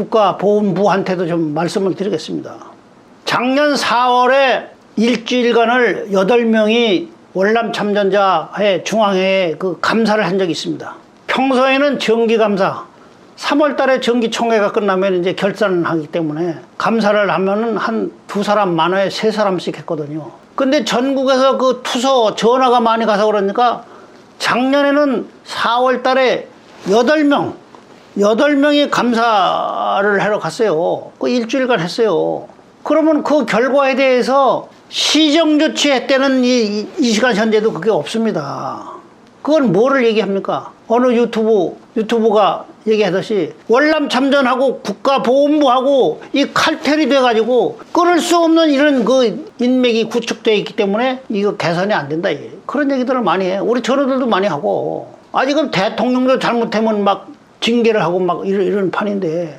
국가보훈부한테도 좀 말씀을 드리겠습니다. 작년 4월에 일주일간을 8명이 월남 참전자회 중앙회에 그 감사를 한 적이 있습니다. 평소에는 정기 감사, 3월 달에 정기 총회가 끝나면 이제 결산을 하기 때문에 감사를 하면은 한 두 사람 많아야 세 사람씩 했거든요. 근데 전국에서 그 투서 전화가 많이 가서 그러니까 작년에는 4월 달에 8명, 8명이 감사를 하러 갔어요. 그 일주일간 했어요. 그러면 그 결과에 대해서 시정 조치했다는 이, 이, 이 시간 현재도 그게 없습니다. 그건 뭐를 얘기합니까? 어느 유튜브, 유튜브가 얘기하듯이 월남 참전하고 국가보훈부하고 이 칼텔이 돼가지고 끊을 수 없는 이런 그 인맥이 구축되어 있기 때문에 이거 개선이 안 된다. 그런 얘기들을 많이 해요. 우리 전우들도 많이 하고. 아직은 대통령도 잘못하면 막 징계를 하고 막 이런, 이런 판인데